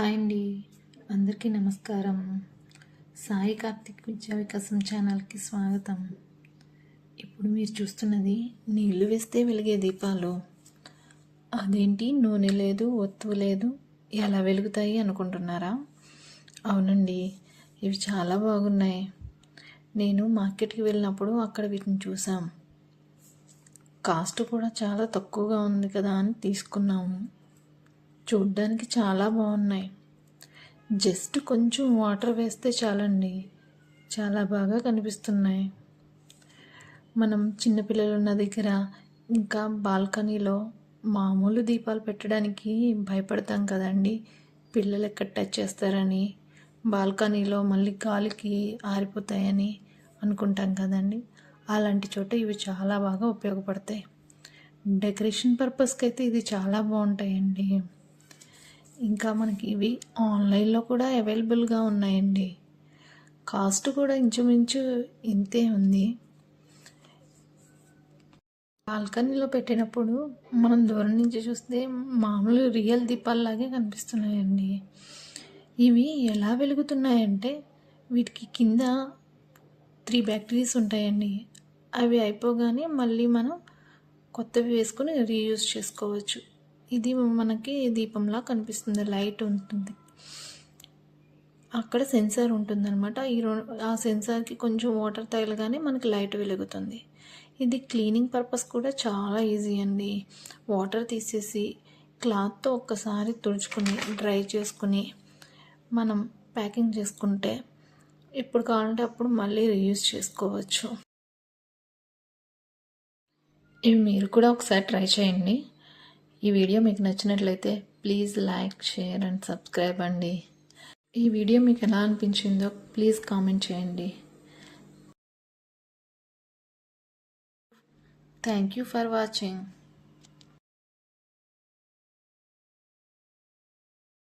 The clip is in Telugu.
హాయ్ అండి. అందరికీ నమస్కారం. సాయి కార్తిక్ విద్యా వికాసం ఛానల్కి స్వాగతం. ఇప్పుడు మీరు చూస్తున్నది నీళ్ళు వేస్తే వెలిగే దీపాలు. అదేంటి? నూనె లేదు ఒత్తు లేదు ఎలా వెలుగుతాయి అనుకుంటున్నారా? అవునండి ఇవి చాలా బాగున్నాయి. నేను మార్కెట్కి వెళ్ళినప్పుడు అక్కడ వీటిని చూసాం కాస్ట్ కూడా చాలా తక్కువగా ఉంది కదా అని తీసుకున్నాము. చూడ్డానికి చాలా బాగున్నాయి జస్ట్ కొంచెం వాటర్ వేస్తే చాలండి. చాలా బాగా కనిపిస్తున్నాయి. మనం చిన్నపిల్లలు ఉన్న దగ్గర ఇంకా బాల్కనీలో మామూలు దీపాలు పెట్టడానికి భయపడతాం కదండి. పిల్లలు ఎక్కడ టచ్ చేస్తారని బాల్కనీలో మళ్ళీ గాలికి ఆరిపోతాయని అనుకుంటాం కదండి. అలాంటి చోట ఇవి చాలా బాగా ఉపయోగపడతాయి. డెకరేషన్ పర్పస్కి అయితే ఇది చాలా బాగుంటాయండి ఇంకా మనకి ఇవి ఆన్లైన్లో కూడా అవైలబుల్గా ఉన్నాయండి. కాస్ట్ కూడా ఇంచుమించు ఇంతే ఉంది. బాల్కనీలో పెట్టినప్పుడు మనం దూరం నుంచి చూస్తే మామూలు రియల్ దీపాల్లాగే కనిపిస్తున్నాయండి. ఇవి ఎలా వెలుగుతున్నాయంటే వీటికి కింద త్రీ బ్యాక్టీరీస్ ఉంటాయండి. అవి అయిపోగానే మళ్ళీ మనం కొత్తవి వేసుకొని రీయూజ్ చేసుకోవచ్చు. ఇది మనకి దీపంలా కనిపిస్తుంది లైట్ ఉంటుంది. అక్కడ సెన్సార్ ఉంటుందన్నమాట. ఈ ఆ సెన్సార్కి కొంచెం వాటర్ తగలగానే మనకి లైట్ వెలుగుతుంది. ఇది క్లీనింగ్ పర్పస్ కూడా చాలా ఈజీ అండి. వాటర్ తీసేసి క్లాత్తో ఒక్కసారి తుడుచుకుని డ్రై చేసుకుని మనం ప్యాకింగ్ చేసుకుంటే ఎప్పుడు కావాలంటే అప్పుడు మళ్ళీ రీయూజ్ చేసుకోవచ్చు. ఇవి మీరు కూడా ఒకసారి ట్రై చేయండి. ఈ వీడియో మీకు నచ్చినట్లయితే please like share and subscribe అండి. ఈ వీడియో మీకు ఎలా అనిపించిందో ప్లీజ్ కామెంట్ చేయండి. Thank you for watching